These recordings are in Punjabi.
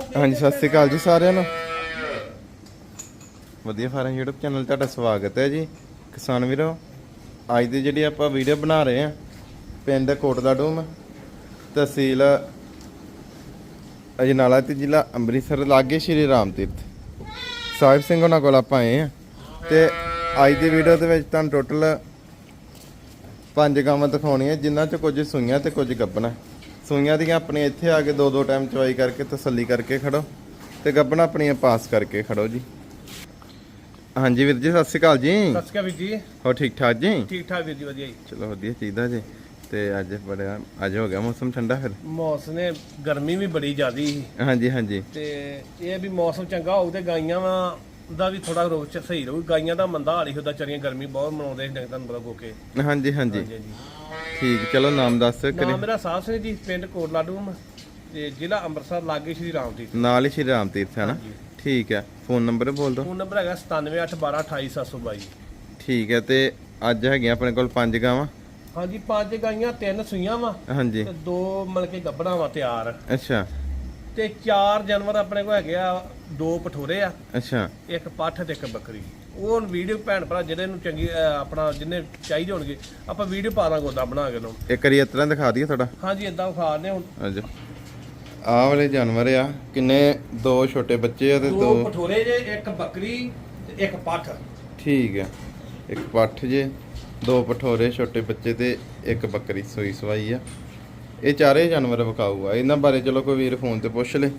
ਹਾਂਜੀ, ਸਤਿ ਸ੍ਰੀ ਅਕਾਲ ਜੀ ਸਾਰਿਆਂ ਨੂੰ। ਵਧੀਆ ਫਾਰਮ YouTube ਚੈਨਲ ਤੁਹਾਡਾ ਸਵਾਗਤ ਹੈ ਜੀ। ਕਿਸਾਨ ਵੀਰੋ, ਅੱਜ ਦੀ ਜਿਹੜੀ ਆਪਾਂ ਵੀਡੀਓ ਬਣਾ ਰਹੇ ਆ ਪਿੰਡ ਕੋਟਲਾ ਡੂਮ ਤਹਿਸੀਲ ਅਜਨਾਲਾ ਤੇ ਜ਼ਿਲ੍ਹਾ ਅੰਮ੍ਰਿਤਸਰ, ਲਾਗੇ ਸ਼੍ਰੀ ਰਾਮ ਤੀਰਥ। ਸਾਹਿਬ ਸਿੰਘ ਉਹਨਾਂ ਕੋਲ ਆਪਾਂ ਆਏ ਆ ਤੇ ਅੱਜ ਦੀ ਵੀਡੀਓ ਦੇ ਵਿੱਚ ਤੁਹਾਨੂੰ ਟੋਟਲ ਪੰਜ ਗਾਵਾਂ ਦਿਖਾਉਣੀਆਂ, ਜਿਨ੍ਹਾਂ ਚ ਕੁਝ ਸੂਈਆਂ ਤੇ ਕੁਝ ਗੱਬਣਾ ਸੂਈਆਂ ਦੀਆਂ ਆਪਣੀਆਂ ਇੱਥੇ ਆ ਕੇ ਦੋ ਦੋ ਟਾਈਮ ਚਵਾਈ ਕਰਕੇ ਤਸੱਲੀ ਕਰਕੇ ਖੜੋ ਤੇ ਗੱਬਣਾ ਆਪਣੀਆਂ ਪਾਸ ਕਰਕੇ ਖੜੋ ਜੀ। ਹਾਂਜੀ ਵੀਰ ਜੀ ਸਤਿ ਸ਼੍ਰੀ ਅਕਾਲ ਜੀ। ਸਤਿ ਸ਼੍ਰੀ ਅਕਾਲ ਵੀਰ ਜੀ। ਹੋ ਠੀਕ ਠਾਕ ਜੀ? ਠੀਕ ਠਾਕ ਵੀਰ ਜੀ ਵਧੀਆ ਜੀ। ਚਲੋ ਵਧੀਆ ਚਾਹੀਦਾ ਜੀ। ਤੇ ਅੱਜ ਬੜਾ ਅੱਜ ਹੋ ਗਿਆ ਮੌਸਮ ਠੰਡਾ ਫਿਰ? ਮੌਸਮ ਨੇ ਗਰਮੀ ਵੀ ਬੜੀ ਜ਼ਿਆਦੀ ਸੀ। ਹਾਂਜੀ ਹਾਂਜੀ। ਤੇ ਇਹ ਵੀ ਮੌਸਮ ਚੰਗਾ ਹੋਊ ਤੇ ਗਾਈਆਂ ਦਾ ਵੀ ਥੋੜਾ ਰੋਗ ਚ ਸਹੀ ਰਹੂ। ਗਾਈਆਂ ਦਾ ਮੰਦਾ ਹਾਲ ਹੁੰਦਾ ਚਰੀਆਂ ਗਰਮੀ ਬਹੁਤ ਮਨਾਉਂਦੇ ਸੀ ਤੁਹਾਨੂੰ ਹਾਂਜੀ ਹਾਂਜੀ। ਹਾਂਜੀ ਹਾਂਜੀ। ਠੀਕ ਚਲੋ ਨਾਮ ਦੱਸ ਕਰੀ। ਨਾਮ ਮੇਰਾ ਸਾਹ ਸਿੰਘ ਜੀ ਪਿੰਡ ਕੋਟਲਾ ਡੂਮ ਤੇ ਜ਼ਿਲ੍ਹਾ ਅੰਮ੍ਰਿਤਸਰ ਲਾਗੇ ਸ਼੍ਰੀ ਰਾਮ ਜੀ ਨਾਲ ਹੀ ਸ਼੍ਰੀ ਰਾਮ ਤੀਰਥ ਹੈ ਨਾ। ਠੀਕ ਹੈ ਫੋਨ ਨੰਬਰ ਬੋਲ ਦਿਓ। ਫੋਨ ਨੰਬਰ ਹੈਗਾ 9781122722 ਠੀਕ ਹੈ ਤੇ ਅੱਜ ਹੈਗੀਆਂ ਆਪਣੇ ਕੋਲ ਪੰਜ ਗਾਵਾਂ? ਹਾਂਜੀ ਪੰਜ ਗਾਈਆਂ ਤਿੰਨ ਸੂਈਆਂ ਵਾ ਹਾਂਜੀ। ਤੇ ਦੋ ਮਲ ਕੇ ਗੱਬੜਾਂ ਵਾ ਤਿਆਰ। ਅੱਛਾ। ਤੇ ਚਾਰ ਜਾਨਵਰ ਆਪਣੇ ਕੋਲ ਹੈਗੇ ਆ ਦੋ ਪਠੋਰੇ ਆ। ਅੱਛਾ। ਇੱਕ ਪੱਠ ਤੇ ਇੱਕ ਬੱਕਰੀ। ਉਹ ਵੀਡੀਓ ਭੈਣ ਭਰਾ ਜਿਹੜੇ ਨੂੰ ਚੰਗੀ ਅਹ ਆਪਣਾ ਜਿੰਨੇ ਚਾਹੀਦੇ ਹੋਣਗੇ ਆਪਾਂ ਵੀਡੀਓ ਪਾ ਦਾਂਗੇ ਉਹਦਾ ਬਣਾ ਕੇ ਨੂੰ। ਇੱਕ ਵਾਰੀ ਇਸ ਤਰ੍ਹਾਂ ਦਿਖਾ ਦਈਏ ਥੋੜਾ ਹਾਂਜੀ ਇਦਾਂ ਖਾਣੇ ਹੁਣ। ਅੱਜ ਆਹ ਵਾਲੇ ਜਾਨਵਰ ਆ ਕਿੰਨੇ? ਦੋ ਛੋਟੇ ਬੱਚੇ ਆ ਤੇ ਦੋ ਦੋ ਪਠੋਰੇ ਜੇ ਇੱਕ ਬੱਕਰੀ ਤੇ ਇੱਕ ਪੱਠ ਠੀਕ ਹੈ ਇੱਕ ਪੱਠ ਜੇ ਦੋ ਪਠੋਰੇ ਛੋਟੇ ਬੱਚੇ ਤੇ ਇੱਕ ਬੱਕਰੀ ਸੂਈ ਸਵਾਈ ਆ। ਇਹ ਚਾਰੇ ਜਾਨਵਰ ਵਿਕਾਊ ਆ ਇਹਨਾਂ ਬਾਰੇ ਚਲੋ ਕੋਈ ਵੀਰ ਫੋਨ ਤੇ ਪੁੱਛ ਲੇ।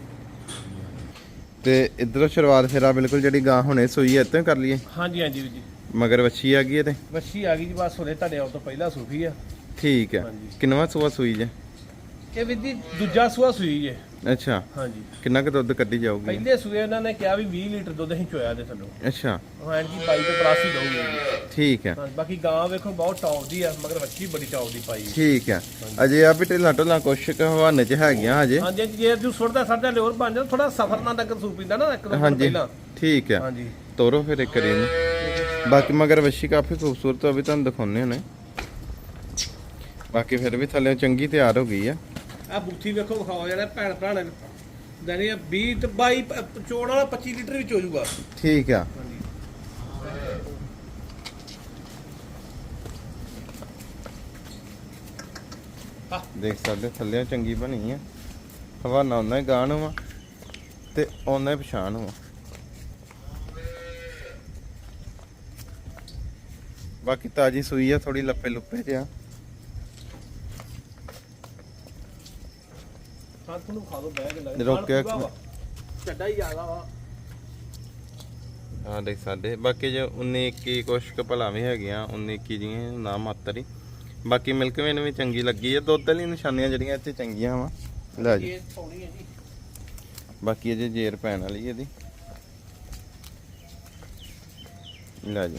ਤੇ ਇਧਰੋਂ ਸ਼ੁਰੂਆਤ ਫਿਰ ਆ ਬਿਲਕੁਲ ਜਿਹੜੀ ਗਾਂ ਹੁਣੇ ਸੂਈ ਐ ਇੱਥੇ ਕਰ ਲਈਏ। ਹਾਂਜੀ ਹਾਂਜੀ ਵੀਰ ਜੀ। ਮਗਰ ਵੱਛੀ ਆ ਗਈ ਇਹ ਤੇ? ਵੱਛੀ ਆ ਗਈ ਜੀ ਬਸ ਹੁਣੇ ਤੁਹਾਡੇ ਆਉਣ ਤੋਂ ਪਹਿਲਾਂ ਸੂਫੀ ਆ। ਠੀਕ ਹੈ ਹਾਂਜੀ। ਕਿੰਨਵਾ ਸੂਆ ਸੂਈ ਜੇ? ਇਹ ਵੀਰ ਜੀ ਦੂਜਾ ਸੂਆ ਸੂਈ ਜੇ। ਅੱਛਾ। ਹਾਂਜੀ। ਕਿੰਨਾ ਕੁ ਦੁੱਧ ਕੱਢੀ ਜਾਊਗੀ? ਪਹਿਲੇ ਸੂਏ ਉਹਨਾਂ ਨੇ ਕਿਹਾ ਵੀ 20 ਲੀਟਰ ਦੁੱਧ ਅਸੀਂ ਚੋਇਆ ਦੇ ਥੱਲੋਂ। ਅੱਛਾ। ਹਾਂ ਜੀ 22 ਤੋਂ ਪਲੱਸ ਹੀ ਦਊਗੀ। ਜੀ ਠੀਕ ਹੈ। ਹਾਂ ਬਾਕੀ ਗਾਂ ਵੇਖੋ ਬਹੁਤ ਟੌਪ ਦੀ ਆ ਮਗਰ ਵੱਛੀ ਬੜੀ ਟੌਪ ਦੀ ਪਾਈ ਠੀਕ ਹੈ। ਅਜੇ ਆ ਵੀ ਢਿੱਲਾਂ ਢੁੱਲਾਂ ਕੁਛ ਕੁ ਹਵਾਨੇ ਚ ਹੈਗੀਆਂ ਹਾਂਜੀ ਹਾਂਜੀ, ਜੇ ਤੂੰ ਸੁੱਟਦਾ ਸੜਦਾ ਲਿਓਰ ਬਣ ਜਾ ਥੋੜਾ ਸਫਰ ਨਾਲ ਡੰਗਰ ਸੂ ਪੀਂਦਾ ਨਾ ਇੱਕ ਦੋ ਦਿਨ ਹਾਂਜੀ ਪਹਿਲਾਂ। ਠੀਕ ਹੈ। ਹਾਂਜੀ। ਤੋਰੋ ਫਿਰ ਇੱਕ ਇਹਨੂੰ। ਬਾਕੀ ਮਗਰ ਵੱਛੀ ਕਾਫੀ ਖੂਬਸੂਰਤ ਆ ਵੀ ਤੁਹਾਨੂੰ ਦਿਖਾਉਣੇ ਨੇ ਬਾਕੀ ਫਿਰ ਵੀ ਥੱਲੇ ਚੰਗੀ ਤਿਆਰ ਹੋ ਗਈ ਆ। ਆ ਬੁੱਥੀ ਵੇਖੋ, ਵਿਖਾਓ ਜਿਹੜਾ ਭੈਣ ਭਰਾ ਨੇ ਦੇਣੀ ਆ 20 ਤੇ 22 ਚੋਣ ਵਾਲਾ 25 ਲੀਟਰ ਵਿੱਚ ਹੋ ਜਾਊਗਾ। ਠੀਕ ਆ। ਦੇਖ ਸਕਦੇ ਥੱਲੇ ਚੰਗੀ ਬਣੀ ਆ। ਹਵਾਨਾ ਉਹਨਾਂ ਹੀ ਗਾਣ ਵਾ ਤੇ ਉਹਨਾਂ ਹੀ ਪਛਾਣ ਵਾ। ਬਾਕੀ ਤਾਜੀ ਸੂਈ ਆ ਥੋੜੀ ਲੱਪੇ ਲੁੱਪੇ ਜਿਆ ਹਾਂ ਖਾ ਚੱਡਾ ਹੀ ਜ਼ਿਆਦਾ ਵਾ। ਬਾਕੀ ਜੋ 19 21 ਕੁਛ ਕੁ ਭਲਾ ਵੀ ਹੈਗੀਆਂ 19 21 ਦੀਆਂ ਨਾ ਮਾਤਰ ਹੀ। ਬਾਕੀ ਮਿਲਕ ਵੇਨ ਵੀ ਚੰਗੀ ਲੱਗੀ ਆ। ਦੁੱਧ ਵਾਲੀ ਨਿਸ਼ਾਨੀਆਂ ਜਿਹੜੀਆਂ ਇੱਥੇ ਚੰਗੀਆਂ ਵਾ। ਲੈ ਹੈ ਜੀ। ਬਾਕੀ ਅਜੇ ਜੇਰ ਪੈਣ ਵਾਲੀ ਇਹਦੀ। ਲੈ ਜੀ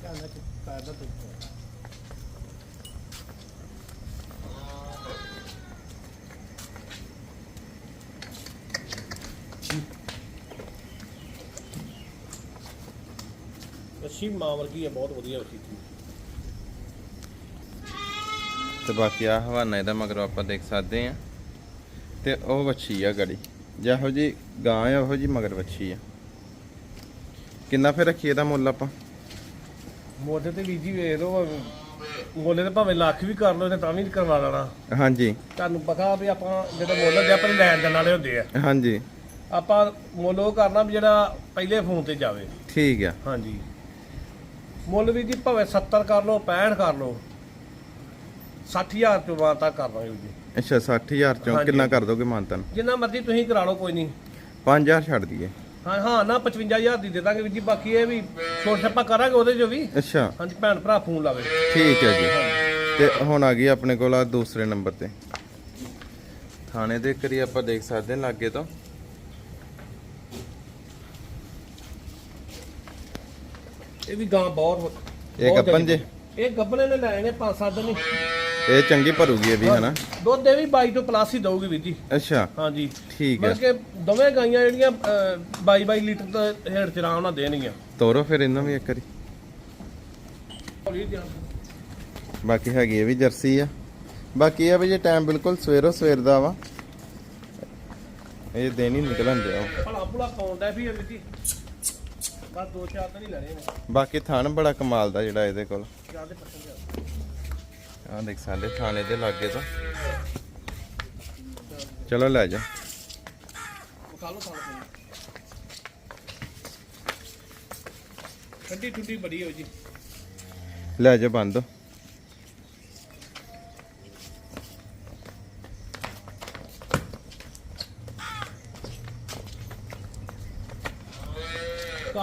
ਧਿਆਨ ਨਾਲ ਪੈਰ ਦਾ ਤੁੱਕ ਅੱਛੀ ਮਾਂ ਵਰਗੀ ਹੈ ਬਹੁਤ ਵਧੀਆ ਅੱਛੀ ਤੇ ਬਾਕੀ ਆ ਹਵਾਨਾ ਇਹਦਾ ਮਗਰ ਆਪਾਂ ਦੇਖ ਸਕਦੇ ਆ ਤੇ ਉਹ ਵੱਛੀ ਆ ਗੜੀ। ਜਿਹੋ ਜੀ ਗਾਂ ਆ ਉਹੋ ਜੀ ਮਗਰ ਵੱਛੀ ਆ। ਕਿੰਨਾ ਫੇਰ ਰੱਖੀ ਇਹਦਾ ਮੁੱਲ ਆਪਾਂ? ਮੋਢੇ ਤੇ ਵੀਜੀ ਵੇਖ ਲਓ ਮੋਲੇ ਤੇ ਭਾਵੇਂ ਲੱਖ ਵੀ ਕਰ ਲਓ ਤੇ ਤਾਂ ਵੀ ਕਰਵਾ ਲੈਣਾ। ਹਾਂਜੀ। ਤੁਹਾਨੂੰ ਪਤਾ ਵੀ ਆਪਾਂ ਜਿਹੜਾ ਮੁੱਲ ਹੁੰਦੇ ਆਪਣੇ ਲੈਣ ਦੇਣ ਵਾਲੇ ਹੁੰਦੇ ਆ। ਹਾਂਜੀ। ਆਪਾਂ ਮੁੱਲ ਉਹ ਕਰਨਾ ਵੀ ਜਿਹੜਾ ਪਹਿਲੇ ਫੋਨ ਤੇ ਜਾਵੇ। ਠੀਕ ਆ। ਹਾਂਜੀ। ਮੁੱਲ ਵੀ ਜੀ ਭਾਵੇਂ 70 ਕਰ ਲਓ 65 ਕਰ ਲਓ 60000 ਤੋਂ ਬਾਅਦ ਤੱਕ ਕਰ ਦਾਂਗੇ ਜੀ। ਅੱਛਾ 60000 ਚੋਂ ਹਾਂਜੀ। ਕਿੰਨਾ ਕਰ ਦੋਗੇ ਮਾਨਤਨ ਜਿੰਨਾ ਮਰਜ਼ੀ ਤੁਸੀਂ ਕਰਾ ਲਓ ਕੋਈ ਨਹੀਂ। 5000 ਛੱਡ ਦਈਏ। ਹਾਂ ਹਾਂ ਨਾ 55000 ਦੀ ਦੇ ਦਾਂਗੇ ਵੀ ਜੀ ਬਾਕੀ ਇਹ ਵੀ ਛੋਟ ਛੱਪਾ ਕਰਾਂਗੇ ਉਹਦੇ ਚੋਂ ਵੀ। ਅੱਛਾ। ਹਾਂਜੀ ਭੈਣ ਭਰਾ ਫੋਨ ਲਾਵੇ। ਠੀਕ ਹੈ ਜੀ। ਤੇ ਹੁਣ ਆ ਗਈ ਆਪਣੇ ਕੋਲ ਆ ਦੂਸਰੇ ਨੰਬਰ ਤੇ। ਥਾਣੇ ਦੇ ਕਰੀ ਆਪਾਂ ਦੇਖ ਸਕਦੇ ਹਾਂ ਲਾਗੇ ਤੋਂ। ਇਹ ਵੀ ਗਾਂ ਬਹੁਤ ਇਹ ਬਹੁਤ ਜੇ? ਇਹ ਗੱਬਣੇ ਨੇ ਲੈਣੇ ਪੰਜ ਸੱਤ ਦਿਨ ਹੀ। ਇਹ ਚੰਗੀ ਭਰੂਗੀ ਇਹ ਵੀ ਹਨਾ? ਦੁੱਧ ਇਹ ਵੀ 22 ਤੋਂ ਪਲੱਸ ਹੀ ਦਊਗੀ ਵੀਰ ਜੀ। ਅੱਛਾ। ਹਾਂਜੀ। ਠੀਕ ਹੈ ਮਤਲਬ ਕਿ ਦੋਵੇਂ ਗਾਈਆਂ ਜਿਹੜੀਆਂ 22 22 ਲੀਟਰ ਤੋਂ ਹੇਠ ਚ ਆਰਾਮ ਨਾਲ ਦੇਣਗੀਆਂ। ਤੋਰੋ ਫਿਰ ਇਹਨਾਂ ਵੀ ਇੱਕ ਵਾਰੀ। ਬਾਕੀ ਹੈਗੀ ਇਹ ਵੀ ਜਰਸੀ ਆ। ਬਾਕੀ ਇਹ ਆ ਵੀ ਜੇ ਟਾਈਮ ਬਿਲਕੁਲ ਸਵੇਰੋ ਸਵੇਰ ਦਾ ਵਾ। ਇਹ ਦਿਨ ਹੀ ਨਿਕਲਣ ਦਿਆ ਭਲਾ ਭੁਲਾ ਪਾਉਂਦਾ ਵੀ ਇਹ ਵੀਰ ਜੀ। ਬਸ ਦੋ ਚਾਰ ਤਾਂ ਨਹੀਂ ਲੈਣੇ ਨੇ ਬਾਕੀ ਥਣ ਬੜਾ ਕਮਾਲ ਦਾ ਜਿਹੜਾ ਇਹਦੇ ਕੋਲ। ਆ। ਦੇਖ ਸਾਡੇ ਥਾਣੇ ਦੇ ਲਾਗੇ ਤੋਂ। ਚਲੋ ਲੈ ਜਾ। ਖਾ ਲਓ ਖਾਣਾ ਪੀਣਾ ਠੰਡੀ ਠੁੰਡੀ ਬੜੀ ਹੋ ਜੀ। ਲੈ ਜਾ ਬੰਦ।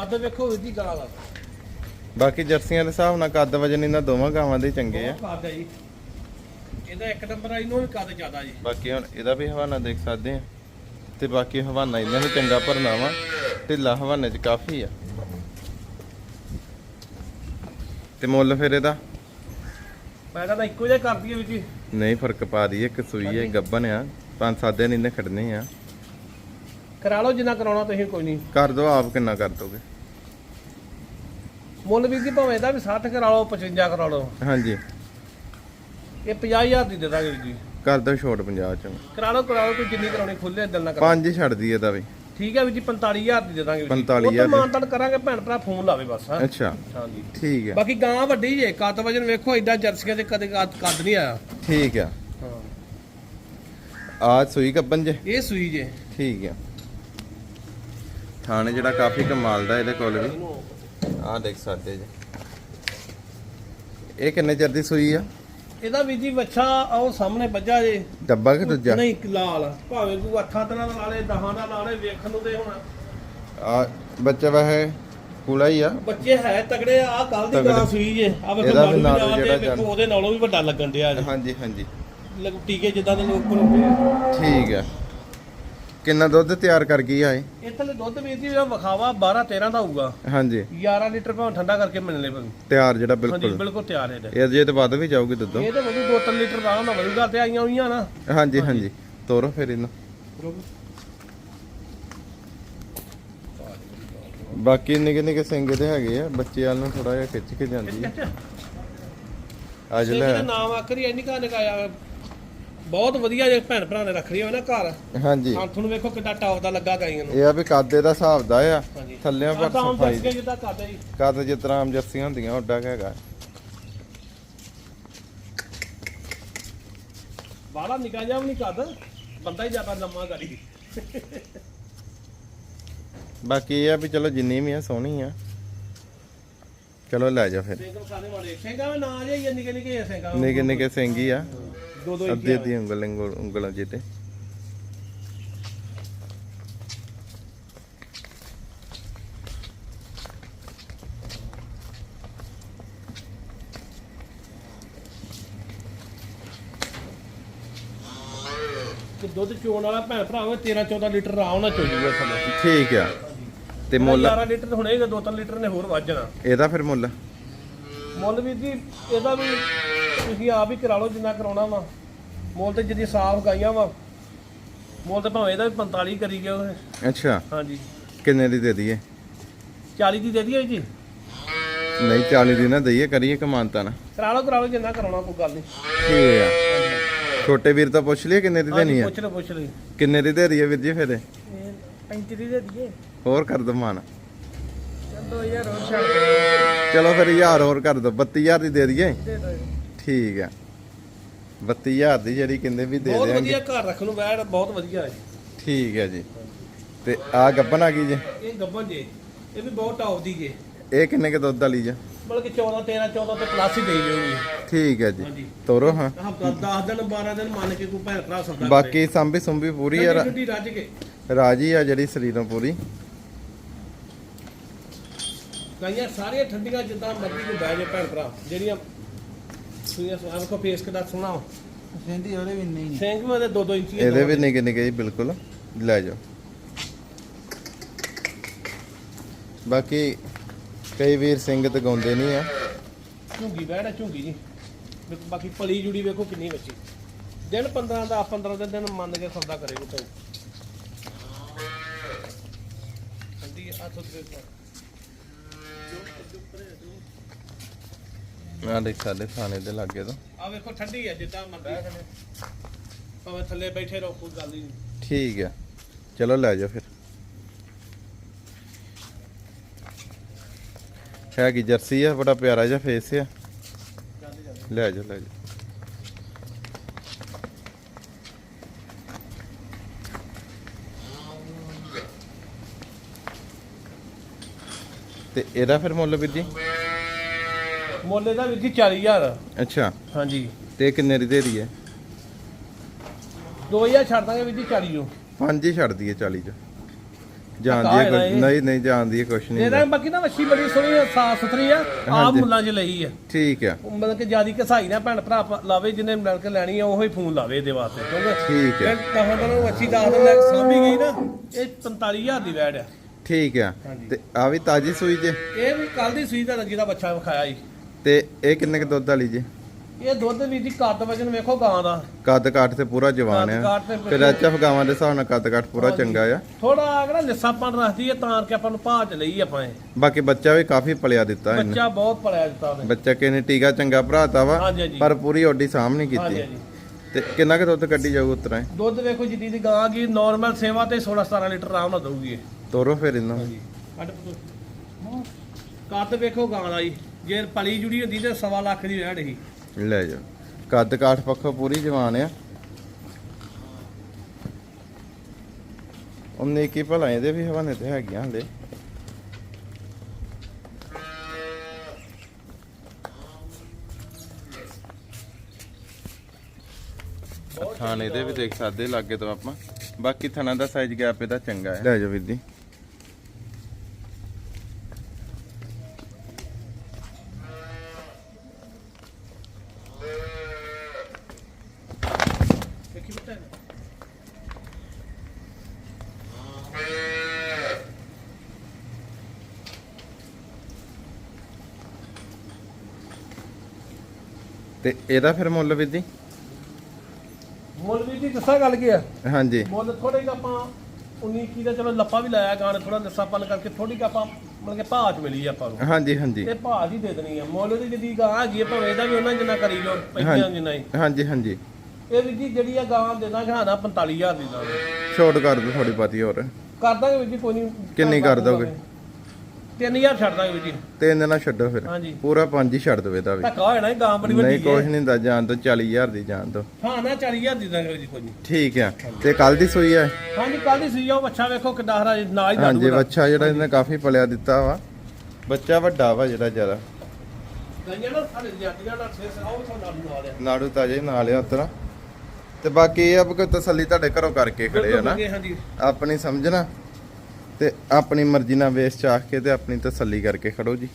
ਕੱਦ ਵੇਖੋ ਜੀ ਗਲਾ ਦਾ ਬਾਕੀ ਜਰਸੀਆਂ ਦੇ ਹਿਸਾਬ ਨਾਲ ਕੱਦ ਵਜਨ ਇਹਨਾਂ ਦੋਵਾਂ ਗਾਵਾਂ ਦੇ ਚੰਗੇ ਆ। ਕੱਦ ਹੈ ਜੀ। ਇਹਦਾ ਇੱਕ ਨੰਬਰ ਆ ਇਹਨੂੰ ਵੀ ਕੱਦ ਜ਼ਿਆਦਾ ਜੀ। ਬਾਕੀ ਹੁਣ ਇਹਦਾ ਵੀ ਹਵਾਨਾ ਦੇਖ ਸਕਦੇ ਆ। ਤੇ ਬਾਕੀ ਹਵਾਨਾ ਇਹਨਾਂ ਨੂੰ ਚੰਗਾ ਭਰਨਾ ਵਾ ਢਿੱਲਾ ਹਵਾਨੇ ਚ ਕਾਫੀ ਆ। ਤੇ ਮੁੱਲ ਫਿਰ ਇਹਦਾ? ਮੈਂ ਕਹਿੰਦਾ ਇੱਕੋ ਜਿਹਾ ਕਰ ਦਈਏ ਵੀਰ ਜੀ। ਨਹੀਂ ਫ਼ਰਕ ਪਾ ਦੀ ਇੱਕ ਸੂਈ ਹੈ ਗੱਬਨ ਆ। ਪੰਜ ਸੱਤ ਦਿਨ ਇਹਨੇ ਖੜਨੇ ਆ। ਕਰਾ ਲਓ ਜਿੰਨਾ ਕਰਾਉਣਾ ਤੁਸੀਂ ਕੋਈ ਨਹੀਂ। ਕਰ ਦੋ ਆਪ ਕਿੰਨਾ ਕਰ ਦੋਗੇ? ਮੁੱਲ ਵੀਰ ਜੀ ਭਾਵੇਂ ਇਹਦਾ ਵੀ 60 ਕਰਾ ਲਓ 55 ਕਰਾ ਲਓ। ਹਾਂਜੀ। ਇਹ 50000 ਦੀ ਦੇ ਦਾਂਗੇ ਜੀ। ਕਰ ਦੋ ਛੋਟ 50 ਚ। ਕਰਾ ਲਓ ਕਰਾ ਲਓ ਕੋਈ ਜਿੰਨੀ ਕਰਾਉਣੀ ਖੁੱਲੇ ਦਿਲ ਨਾਲ ਕਰਾ ਪੰਜ ਹੀ ਛੱਡ ਦੀ ਇਹਦਾ ਵੀ। ਠੀਕ ਹੈ ਵੀਰ ਜੀ 45000 ਦੀ ਦੇ ਦਾਂਗੇ ਜੀ। 45,000 ਉਹ ਮਾਨਤਾਨ ਕਰਾਂਗੇ ਭੈਣ ਭਰਾ ਫੋਨ ਲਾਵੇ ਬਸ ਹਾਂ। ਅੱਛਾ। ਹਾਂਜੀ। ਠੀਕ ਹੈ। ਬਾਕੀ ਗਾਂ ਵੱਡੀ ਜੇ ਕੱਦ ਵਜਨ ਵੇਖੋ ਐਡਾ ਜਰਸੀਆਂ ਤੇ ਕਦੇ ਕੱਦ ਕੱਦ ਨਹੀਂ ਆਇਆ। ਠੀਕ ਆ ਹਾਂ। ਆ ਸੂਈ ਗੱਬਨ ਜੇ? ਇਹ ਸੂਈ ਜੇ। ਠੀਕ ਆ ਥਾਣੇ ਜਿਹੜਾ ਕਾਫੀ ਕਮਾਲ ਦਾ ਇਹਦੇ ਕੋਲ ਵੀ। ਇਹਨੂੰ ਆ ਦੇਖ ਸਕਦੇ ਜੀ। ਇਹ ਕਿੰਨੇ ਚਿਰ ਦੀ ਸੂਈ ਆ? ਇਹਦਾ ਵੀਰ ਜੀ ਵੱਛਾ ਆਓ ਸਾਹਮਣੇ ਵੱਜਾ ਜੇ। ਡੱਬਾ ਕਿ ਦੂਜਾ? ਨਹੀਂ ਲਾਲ। ਭਾਵੇਂ ਕੋਈ ਅੱਠਾਂ ਦਿਨਾਂ ਦਾ ਲਾਲੇ ਦਹਾਂ ਦਾ ਲਾਲੇ ਵੇਖਣ ਨੂੰ ਤੇ ਹੁਣ। ਆ ਬੱਚਾ ਵੈਸੇ ਕੂਲਾ ਹੀ ਆ। ਬੱਚੇ ਹੈ ਤਗੜੇ ਆ ਕੱਲ ਦੀ ਤਗੜੇ। ਗਾਂ ਸੂਈ ਜੇ। ਆ ਵੇਖੋ ਇਹਦਾ ਵੀ ਨਾੜੂ ਵੀ ਜਿਹੜਾ ਵੇਖੋ ਉਹਦੇ ਨਾਲੋਂ ਵੀ ਵੱਡਾ ਲੱਗਣ ਡਿਆ ਜੀ। ਹਾਂਜੀ ਹਾਂਜੀ। ਲੱਗ ਟੀਕੇ ਜਿੱਦਾਂ ਦੇ ਲੋਕ ਬਣਾਉਂਦੇ ਆ। ਠੀਕ ਆ। ਕਿੰਨਾ ਦੁੱਧ ਤਿਆਰ ਕਰ ਗਈ ਆ ਇਹ? ਇਹ ਥੱਲੇ ਦੁੱਧ ਵੀਰ ਜੀ ਜਿਹੜਾ ਵਿਖਾਵਾ 12 13 ਦਾ ਹੋਊਗਾ। ਹਾਂਜੀ। 11 ਲੀਟਰ ਭਾਵੇਂ ਠੰਡਾ ਕਰਕੇ ਮਿਲਣੇ ਪਊ ਤਿਆਰ ਜਿਹੜਾ ਹਾਂਜੀ ਬਿਲਕੁਲ। ਬਿਲਕੁਲ ਤਿਆਰ ਹੈ ਇਹਦੇ। ਇਹ ਜੇ ਤੇ ਵੱਧ ਵੀ ਜਾਊਗੀ ਦੁੱਧੋਂ। ਇਹ ਤਾਂ ਵਧੂ 2-3 ਲੀਟਰ ਆਰਾਮ ਨਾਲ ਵਧੂਗਾ ਤੇ ਆਈਆਂ ਹੋਈਆਂ ਨਾ। ਹਾਂਜੀ ਹਾਂਜੀ। ਤੋਰੋ ਫਿਰ ਇਹਨੂੰ। ਬਾਕੀ ਨਿੱਕੇ ਨਿੱਕੇ ਸਿੰਗੇ ਦੇ ਹੈਗੇ ਆ ਬੱਚੇ ਵਾਲ ਨੂੰ ਥੋੜਾ ਜਿਹਾ ਖਿੱਚ ਕੇ ਜਾਂਦੀ ਆ। ਅੱਜ ਸਿੰਘ ਲੈ। ਨਾਮ ਆਖਰੀ ਐ ਨਿਕਾ ਨਿਕਾਇਆ ਬਹੁਤ ਵਧੀਆ ਜੇ ਭੈਣ ਭਰਾ ਨੇ ਰੱਖੜੀ ਹੋਵੇ ਨਾ ਘਰ। ਹਾਂਜੀ। ਹਾਂ ਤੁਹਾਨੂੰ ਵੇਖੋ ਕਿੱਡਾ ਟੌਪ ਦਾ ਲੱਗਾ ਗਾਈਆਂ ਨੂੰ। ਇਹ ਆ ਵੀ ਕਾਦੇ ਦਾ ਹਿਸਾਬ ਦਾ ਆ। ਹਾਂਜੀ। ਥੱਲਿਆਂ ਪਰ ਤਾਂ ਹੁਣ ਸਫ਼ਾਈ। ਦੱਸ ਕੇ ਜਿੱਦਾਂ ਕਰਦੇ ਜੀ। ਕੱਦ ਜਿਸ ਤਰ੍ਹਾਂ ਆਮ ਜਰਸੀਆਂ ਹੁੰਦੀਆਂ ਓਡਾ ਕੁ ਹੈਗਾ। ਬਾਹਲਾ ਨਿਕਾ ਜਾ ਵੀ ਨਹੀਂ ਕੱਦ ਬੰਦਾ ਹੀ ਜ਼ਿਆਦਾ ਲੰਮਾ ਕਰੀ ਬਾਕੀ ਇਹ ਆ ਵੀ ਚਲੋ ਜਿੰਨੀ ਵੀ ਆ ਸੋਹਣੀ ਆ। ਚਲੋ ਲੈ ਜਾ ਫਿਰ। ਸਿੰਘ ਖਾਣੇ ਵਾਲੇ। ਸਿੰਘਾਂ ਵਿੱਚ ਨਾਂ ਜੇ ਨਿੱਕੇ ਨਿੱਕੇ ਸਿੰਘਾਂ ਨਿੱਕੇ ਨਿੱਕੇ ਸਿੰਗੀ ਆ। ਦੋ ਦੋ ਅੱਧੀ ਅੱਧੀ ਉਂਗਲ ਉਂਗਲ- ਉਂਗਲਾਂ ਜਿਹਤੇ ਤੇ ਦੁੱਧ ਚੋਣ ਵਾਲਾ ਭੈਣ ਭਰਾ ਹੋਵੇ 13 14 ਲੀਟਰ ਆਰਾਮ ਨਾਲ ਚੋ ਜੂਗਾ ਠੀਕ ਆ। ਤੇ ਮੁੱਲ? 11 ਲੀਟਰ ਹੁਣੇ 2-3 ਲੀਟਰ ਨੇ ਹੋਰ ਵੱਧ ਜਾਣਾ। ਇਹਦਾ ਫਿਰ ਮੁੱਲ? ਮੁੱਲ ਵੀ ਜੀ ਇਹਦਾ ਵੀ ਤੁਸੀਂ ਆਪ ਹੀ ਕਰਾ ਲਓ ਜਿੰਨਾ ਕਰਾਉਣਾ ਵਾ। ਮੁੱਲ ਤੇ ਜਿੱਦੀ ਸਾਫ਼ ਗਾਈਆਂ ਵਾ। ਮੁੱਲ ਤੇ ਭਾਵੇਂ ਇਹਦਾ ਵੀ 45 ਕਰੀ ਗਿਆ ਉਹਨੇ ਅੱਛਾ। ਹਾਂਜੀ। ਕਿੰਨੇ ਦੀ ਦੇ ਦਈਏ? 40 ਦੀ ਦੇ ਦਈਏ ਜੀ। ਨਹੀਂ 40 ਦੀ ਨਾ ਦਈਏ ਕਰੀਏ ਕਮਾਨਤਾ ਨਾ। ਕਰਾ ਲਓ ਕਰਾ ਲਓ ਜਿੰਨਾ ਕਰਾਉਣਾ ਕੋਈ ਗੱਲ ਨਹੀਂ। ਠੀਕ ਆ। ਛੋਟੇ ਵੀਰ ਤਾਂ ਪੁੱਛ ਲਿਆ ਕਿੰਨੇ ਦੀ ਦੇਣੀ ਆ? ਪੁੱਛ ਲਓ ਪੁੱਛ ਲਓ। ਕਿੰਨੇ ਦੀ ਦੇ ਦਈਏ ਵੀਰ ਜੀ ਫਿਰ? ਇਹ? ਇਹ 35 ਦੀ ਦੇ ਦਈਏ। ਹੋਰ ਕਰ ਦੋ ਮਾਨ। ਚੱਲ 2000 ਹੋਰ ਛੱਡ। ਚਲੋ ਫਿਰ 1000 ਹੋਰ ਕਰ ਦੋ 32000 ਦੀ ਦੇ ਦਈਏ। ਦੇ ਜੀ। ਠੀਕ ਆ 32000 ਦੀ ਜਿਹੜੀ ਕਹਿੰਦੇ ਵੀ ਦੇ ਬਹੁਤ ਦੇਾਂਗੇ ਵਧੀਆ ਘਰ ਰੱਖਣ ਨੂੰ ਬੈਠ ਬਹੁਤ ਵਧੀਆ ਹੈ। ਠੀਕ ਹੈ ਜੀ। ਤੇ ਆ ਗੱਬਨ ਆ ਗਈ ਜੀ। ਇਹ ਗੱਬਨ ਜੇ ਇਹ ਵੀ ਬਹੁਤ ਟੌਪ ਦੀ ਜੇ। ਇਹ ਕਿੰਨੇ ਕੇ ਦੁੱਧ ਵਾਲੀ ਜੀ? ਮਤਲਬ ਕਿ 14 13 14 ਤੇ ਪਲੱਸ ਹੀ ਦੇਈ ਜਾਊਗੀ। ਠੀਕ ਹੈ ਜੀ। ਹਾਂਜੀ। ਤੋਰੋ ਹਾਂ। ਹਫਤਾ 10 ਦਿਨ 12 ਦਿਨ ਮੰਨ ਕੇ ਕੋਈ ਭੈਣ ਭਰਾ ਸੌਦਾ ਬਾਕੀ ਸੰਭੀ ਸੁੰਭੀ ਪੂਰੀ ਆ ਛੁੱਟੀ ਰੱਜ ਕੇ। ਰਾਜੀ ਆ ਜਿਹੜੀ ਸਰੀਰੋਂ ਪੂਰੀ। ਗਾਈਆਂ ਸਾਰੀਆਂ ਠੰਡੀਆਂ ਜਿੱਦਾਂ ਮਰਜ਼ੀ ਕੋਈ ਬਹਿ ਜਾ ਭੈਣ ਭਰਾ ਜਿਹੜੀਆਂ ਫੇਸ ਸੋਹਣਾ ਵਾ। ਸਿੰਧੀ ਉਹਦੇ ਵੀ ਨਹੀਂ ਸਿੰਘ ਵੀ ਉਹਦੇ 2-2 ਇੰਚੀ ਦੇ ਇਹਦੇ ਵੀ ਦੋ। ਨਿੱਕੇ ਨਿੱਕੇ ਜੀ ਬਿਲਕੁਲ। ਲੈ ਜਾਓ। ਬਾਕੀ ਕਈ ਵੀਰ ਸਿੰਘ ਤੇ ਗਾਉਂਦੇ ਨਹੀਂ ਆ। ਝੁੰਗੀ ਬਹਿਣਾ ਝੁੰਗੀ ਜੀ। ਵੇਖੋ ਬਾਕੀ ਪਲੀ ਜੁੜੀ ਵੇਖੋ ਕਿੰਨੀ ਬੱਚੀ ਦਿਨ 15 ਦਾ 15 ਦੇ ਦਿਨ ਮੰਨ ਕੇ ਸੌਦਾ ਕਰੇ ਕੋ ਤੋ। ਠੰਡੀ ਆ ਤੋਂ ਆ ਦੇਖ ਸਾਡੇ ਥਾਣੇ ਦੇ ਲਾਗੇ ਤੋਂ। ਆ ਵੇਖੋ ਠੰਡੀ ਆ ਜਿੱਦਾਂ ਮਰਦੀ ਭਾਵੇਂ ਥੱਲੇ ਬੈਠੇ ਰਹੋ ਕੋਈ ਗੱਲ ਹੀ ਨਹੀਂ। ਠੀਕ ਆ। ਚਲੋ ਲੈ ਜਾਓ ਫਿਰ। ਹੈਗੀ ਜਰਸੀ ਆ? ਬੜਾ ਪਿਆਰਾ ਜਿਹਾ ਫੇਸ ਆ। ਲੈ ਜਾਓ ਲੈ ਜਾਓ। ਤੇ ਇਹਦਾ ਫਿਰ ਮੁੱਲ ਵੀਰ ਜੀ? ਮੁੱਲ ਇਹਦਾ ਵੀਰ ਜੀ 40000 ਅੱਛਾ। ਹਾਂਜੀ। ਤੇ ਕਿੰਨੇ ਦੀ ਦੇ ਦਈਏ 2000 ਛੱਡ ਦਾਂਗੇ ਵੀਰ ਜੀ 40 ਨੂੰ ਪੰਜ ਹੀ ਛੱਡ ਦਈਏ 40 ਚ। ਜਾਣ ਧੱਕਾ ਦੀ ਹੋਇਆ ਇਹ। ਨਹੀਂ ਨਹੀਂ ਜਾਣ ਦੀ ਕੁਛ ਨਹੀਂ ਇਹਦਾ ਹੁੰਦਾ। ਬਾਕੀ ਨਾ ਮੱਛੀ ਬੜੀ ਸੋਹਣੀ ਆ ਸਾਫ਼ ਸੁਥਰੀ ਆ ਆਪ ਹਾਂਜੀ। ਮੁੱਲਾਂ 'ਚ ਲਈ ਆ। ਠੀਕ ਆ। ਉਹ ਮਤਲਬ ਕਿ ਜਿਆਦੀ ਕਸਾਈ ਨਾ ਭੈਣ ਭਰਾ ਪ- ਲਾਵੇ ਜਿਹਨੇ ਮਿਲ ਕੇ ਲੈਣੀ ਆ ਉਹੀ ਫੋਨ ਲਾਵੇ ਇਹਦੇ ਵਾਸਤੇ ਕਿਉਂਕਿ ਠੀਕ ਹੈ ਕਹਾਂ ਨੂੰ ਅੱਛੀ ਦੱਸ ਦਿੰਦਾ ਸਾਂਭੀ ਗਈ ਨਾ ਇਹ 45000 ਦੀ ਵੈੜ ਆ। ਠੀਕ ਆ। ਹਾਂਜੀ। ਤੇ ਆ ਵੀ ਤਾਜੀ ਸੂਈ ਜੇ। ਇਹ ਵੀ ਕੱਲ ਦੀ ਸੂਈ ਦਾ ਜਿਹਦਾ ਬੱਚਾ ਵਿਖਾਇਆ ਜੀ ਤੇ ਇਹ ਕਿੰਨੇ ਕ ਦੁੱਧ ਵਾਲੀ ਜੇ? ਇਹ ਦੁੱਧ ਵੀ ਜੀ ਕੱਦ ਵਜਨ ਵੇਖੋ ਗਾਂ ਦਾ। ਕੱਦ ਕਾਠ ਤੇ ਪੂਰਾ ਜਵਾਨ ਕੱਦ ਆ ਕਾਠ ਤੇ ਫਿਰ ਐਚਐਫ ਗਾਵਾਂ ਦੇ ਹਿਸਾਬ ਨਾਲ ਕੱਦ ਕਾਠ ਪੂਰਾ ਚੰਗਾ ਆ। ਥੋੜਾ ਅਗਲਾ ਲਿੱਸਾਪਣ ਰੱਖਦੀ ਹੈ ਤਾਂ ਕਿ ਆਪਾਂ ਨੂੰ ਚ ਲਈ ਆਪਾਂ ਇਹ। ਬਾਕੀ ਬੱਚਾ ਵੀ ਕਾਫੀ ਪਲਿਆ ਦਿੱਤਾ ਇਹਨੇ। ਬੱਚਾ ਬਹੁਤ ਪਲਿਆ ਦਿੱਤਾ ਉਹਨੇ। ਬੱਚਾ ਕਿਨੇ ਟੀਕਾ ਚੰਗਾ ਭਰਾਤਾ ਵਾ ਹਾਂਜੀ ਹਾਂਜੀ। ਪਰ ਪੂਰੀ ਓਡੀ ਸਾਂਭ ਨਹੀਂ ਹਾਂਜੀ ਕੀਤੀ। ਹਾਂਜੀ ਤੇ ਕਿੰਨਾ ਕੁ ਦੁੱਧ ਕੱਢੀ ਜਾਊ ਉਤਰਾ ਦੁੱਧ ਵੇਖੋ ਜਿੱਦੀ ਦੀ ਗਾਂ ਗਈ ਨਾਰਮਲ ਸੇਵਾ ਤੇ 16 17 ਲੀਟਰ ਆਰਾਮ ਨਾਲ ਦਊਗੀ ਇਹ। ਤੋਰੋ ਫਿਰ ਇਹਨੂੰ। ਹਾਂਜੀ। ਕੱਢ ਪੁੱਤ। ਕੱਦ ਵੇਖੋ ਗਾਂ ਦਾ ਜੀ। ਜੇ ਪਲੀ ਜੁੜੀ ਹੁੰਦੀ ਤੇ ਸਵਾ ਲੱਖ ਦੀ ਵੈੜ ਸੀ। ਲੈ ਜਾਓ ਕੱਦ ਕਾਠ ਪੱਖੋਂ ਪੂਰੀ ਜਵਾਨ ਆ। ਉਹ ਨੇਕੀ ਭਲਾ ਇਹਦੇ ਵੀ ਹਵਾਨੇ ਤੇ ਹੈਗੀਆਂ ਹਲੇ ਥਾਣੇ ਦੇ ਵੀ ਦੇਖ ਸਕਦੇ ਲਾਗੇ ਤੋਂ ਆਪਾਂ। ਬਾਕੀ ਥਣਾ ਦਾ ਸਾਈਜ਼ ਗੈਪ ਇਹਦਾ ਚੰਗਾ ਹੈ। ਲੈ ਜਾਓ ਵੀਰ ਜੀ। ਤੇ ਇਹਦਾ ਫਿਰ ਮੁੱਲ ਵੀਰ ਜੀ? ਮੁੱਲ ਵੀ ਜੀ ਦੱਸਾਂ ਗੱਲ ਕੀ ਆ? ਹਾਂਜੀ। ਮੁੱਲ ਥੋੜੇ ਜਿਹਾ ਆਪਾਂ 19 ਕੀ ਦਾ ਚਲੋ ਲੱਪਾ ਵੀ ਲਾਇਆ ਗਾਣ ਥੋੜਾ ਲੱਸਾਪਨ ਕਰਕੇ ਥੋੜੀ ਕੁ ਆਪਾਂ ਮਤਲਬ ਕਿ ਭਾਅ ਚ ਮਿਲੀ ਆਪਾਂ ਨੂੰ। ਹਾਂਜੀ ਹਾਂਜੀ। ਤੇ ਭਾਅ ਦੀ ਦੇ ਦੇਣੀ ਆ। ਮੁੱਲ ਦੀ ਜਿਹੜੀ ਗਾਂ ਹੈਗੀ ਆ ਭਾਵੇਂ ਇਹਦਾ ਵੀ ਉਹਨਾਂ ਜਿੰਨਾ ਕਰੀ ਲੋ ਪੈਸਿਆਂ ਜਿੰਨਾ ਹੀ। ਹਾਂਜੀ ਹਾਂਜੀ। ਇਹ ਵੀ ਜੀ ਜਿਹੜੀ ਆ ਗਾਂ ਦੇ ਦਾਂਗੇ ਹਾਨਾ 45000 ਦੀ ਦਾਂਗੇ ਛੋਟ ਕਰ ਦੋ ਥੋੜੀ ਬਾਤੀ ਹੋਰ। ਕਰ ਦਾਂਗੇ ਵੀਰ ਜੀ ਕੋਈ ਨਹੀਂ ਕਿੰਨੀ ਕਰ ਦੋਗੇ? 3000 ਛੱਡ ਦਾਂਗੇ ਵੀਰ ਜੀ ਤੇ ਇਹਨਾਂ ਨਾਲ ਛੱਡੋ ਫਿਰ। ਹਾਂਜੀ। ਪੂਰਾ ਪੰਜ ਹੀ ਛੱਡ ਦੋ ਇਹਦਾ ਵੀ। ਧੱਕਾ ਹੋਇਆ ਨਾ ਗਾਂ ਬੜੀ ਵੱਡੀ ਨਹੀਂ ਹੈ। ਕੁਛ ਨਹੀਂ ਹੁੰਦਾ ਜਾਣ ਤੋਂ 40000 ਦੀ ਜਾਣ ਤੋਂ। ਹਾਂ ਨਾ 40000 ਦੀ ਦਾਂਗੇ ਵੀਰ ਜੀ ਕੋਈ ਨਹੀਂ। ਠੀਕ ਆ। ਤੇ ਕੱਲ ਦੀ ਸੂਈ ਆ। ਹਾਂਜੀ ਕੱਲ ਦੀ ਸੀ ਉਹ ਬੱਚਾ ਵੇਖੋ ਕਿੱਡਾ ਹਰਾ ਜੀ, ਨਾਲ ਹੀ ਹਾਂਜੀ ਦਾਦੂ ਬੱਚਾ ਜਿਹੜਾ ਇਹਨੇ ਕਾਫੀ ਪਲਿਆ ਦਿੱਤਾ ਵਾ। ਬੱਚਾ ਵੱਡਾ ਵਾ ਜਿਹੜਾ ਜ਼ਿਆਦਾ। ਗਈਆਂ ਨਾ ਸਾਡੇ ਜਾਤੀਆਂ ਨਾਲ ਫੇਸ ਆਉ ਤੋਂ ਨਾਲ ਨਾਲ ਆ। ਨਾੜੂ ਤਾਜੇ ਨਾਲ ਆ ਉਤਰਾ। ਤੇ ਬਾਕੀ ਇਹ ਆ ਵੀ ਕੋਈ ਤਸੱਲੀ ਤੁਹਾਡੇ ਘਰੋਂ ਕਰਕੇ ਖੜੇ ਆ ਨਾ। ਬਿਲਕੁਲ ਹਾਂਜੀ। ਆਪਣੀ ਸਮਝਣਾ ਤੇ ਆਪਣੀ ਮਰਜ਼ੀ ਨਾਲ ਵੇਸ ਚਾਖ ਕੇ ਤੇ ਆਪਣੀ ਤਸੱਲੀ ਕਰਕੇ ਖੜੋ ਜੀ।